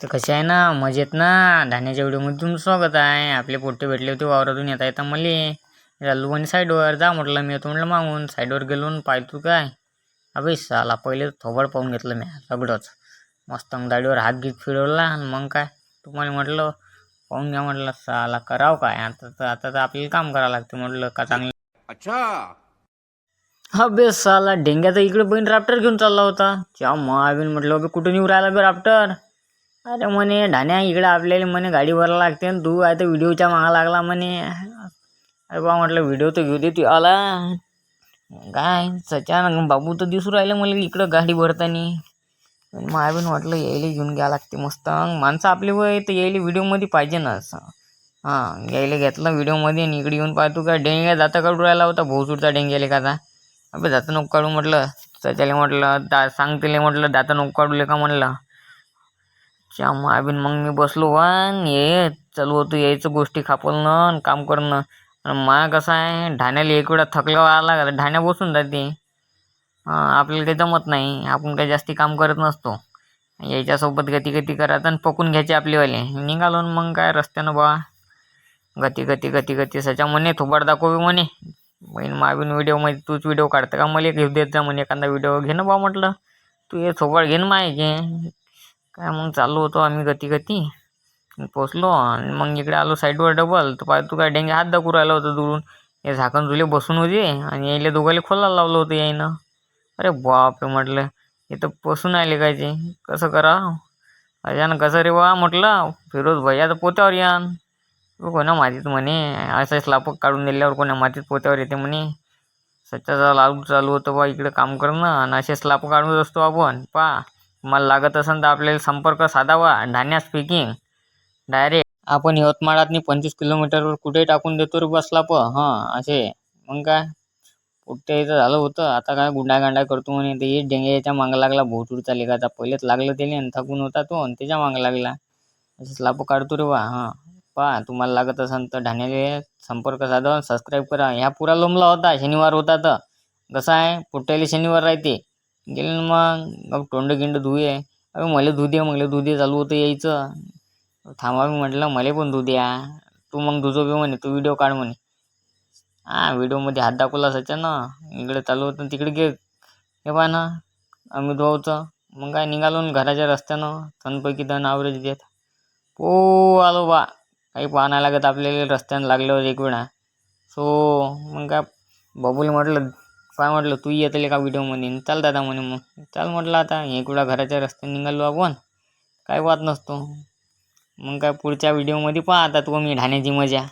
तर कसे आहे ना? मजेत ना? धान्याच्या व्हिडिओमध्ये तुमचं स्वागत आहे. आपले पोट्टे भेटले होते वावरातून येता येता मले. चालू आणि साईडवर जा म्हटलं मी येतो म्हटलं मागून. साईडवर गेलो पाहतो काय? अबे साला पहिले थोबड पाहून घेतलं मी सगळंच. मस्त मग दाढीवर हात गीत फिरवला आणि मग काय? तुम्हाला म्हटलं पाहून घ्या म्हटलं साला करावं काय? आता तर आता तर आपल्याला काम करावं लागतं म्हटलं का चांगलं? अच्छा. हा बे साला डेंग्याचा इकडे बहीण राफ्टर घेऊन चालला होता. त्या महाबीन म्हटलं बे कुठून येऊ राहिला बे राफ्टर अरे म्हणे ढाण्या इकडे आपल्याला म्हणे गाडी भरायला लागते आणि तू आहे तर व्हिडिओच्या मागा लागला म्हणे. अरे बा म्हटलं व्हिडिओ तर घेऊ दे तू आला. काय सचान बाबू तर दिसू राहिले मला इकडं गाडी भरतानी. महाबीन म्हटलं यायला घेऊन घ्या लागते मस्त. माणसं आपले वय तर यायला व्हिडिओमध्ये पाहिजे ना असं. हां यायला घेतलं व्हिडिओमध्ये आणि इकडे येऊन पाहतो का डेंग्या जाता काढू राहिला होता भोसूरचा डेंग्याले का आता. अबे जाता नको काढू म्हटलं. त्याच्याला म्हटलं दा सांगतेले म्हटलं दाता नको काढूले का म्हणलं श्यामा माबीन मग मी बसलो वन ये चालू तू यायचं गोष्टी खापलनं आणि काम करणं. आणि मा कसं आहे ढाण्याला एक वेळा थकलं आला का ढाण्या बसून जाते. आपल्याला काही जमत नाही आपण काही जास्ती काम करत नसतो. याच्यासोबत गती गती करायचं आणि पकून घ्यायचे आपलेवाले. निघालो मग काय रस्त्यानं बा. गती गती गती गती सच्या म्हणे थोबाड दाखव म्हणे बहीण मावीन व्हिडिओमध्ये तूच व्हिडिओ काढतं का? मला घेऊ देत जा म्हणे एखादा व्हिडिओ घे ना बा म्हटलं. तू हे थोबाड घे ना माय घे काय मग चाललो होतो आम्ही गती गती पोचलो आणि मग इकडे आलो साईडवर डबल तर पाय तू काय डेंगे हात दाखवू राहिला होता दुरून. हे झाकण झुले बसून होते आणि यायला दोघाले खोलायला लावलं होतं यायनं. अरे बापरे म्हटलं हे तर बसून आले काय ते? कसं करा अजान कसं रे वा म्हटलं फिरोज भैया तर पोत्यावर यान. तू कोणा मातीत म्हणे असं स्लापक काढून दिल्यावर कोणा मातीत पोत्यावर येते म्हणे. सच्चा लावू चालू होतं बा इकडे काम करणं आणि असे स्लाप काढून असतो आपण. पा मला लागत असेल तर आपल्याला संपर्क साधावा. ढाण्या स्पीकिंग डायरेक्ट आपण यवतमाळातनी पंचवीस किलोमीटरवर कुठे टाकून देतो रे बसला प. हां असे. मग काय? कुठे इथं झालं होतं. आता काय गुंडागांडा करतो म्हणे. ते हे डेंग्याच्या मागं लागला. भोटूरचा लेखाचा पहिलेच लागलं त्याने आणि थकून होता तो आणि त्याच्या मागं लागला. असे स्लाप काढतो रे बा हां. पहा तुम्हाला लागत असेल तर ढाण्याले संपर्क साधा सबस्क्राईब करा. ह्या पुरा लोंबला होता. शनिवार होता तर. कसं आहे? पुट्ट्याला शनिवार राहते. गेले ना मग. तोंड गिंड धुये. अरे मला धू दे मला धू दे चालू होतं यायचं. थांबा मी म्हटलं मला पण धू द्या. तू मग धुजो बी म्हणे तू व्हिडिओ काढ म्हणे. हां व्हिडिओमध्ये हात दाखवला ना. इकडे चालू होतं तिकडे गे हे पहा ना आम्ही धुवायचं मग काय निघालो न घराच्या रस्त्यानं. तनपैकी दन आवरेज देत पो आलो बा. काही पाहा नाही लागत आपल्याला. रस्त्यानं लागल्यावर एक वेळा. सो मग काय बबूल म्हटलं काय म्हटलं तू येतले का व्हिडिओमध्ये चाल दादा म्हणे मग. चाल म्हटलं आता हे वेळा घराच्या रस्त्याने निघालो आपण? काय वाद नसतो. मग काय पुढच्या व्हिडिओमध्ये पहा आता तू मी ढाण्याची मजा.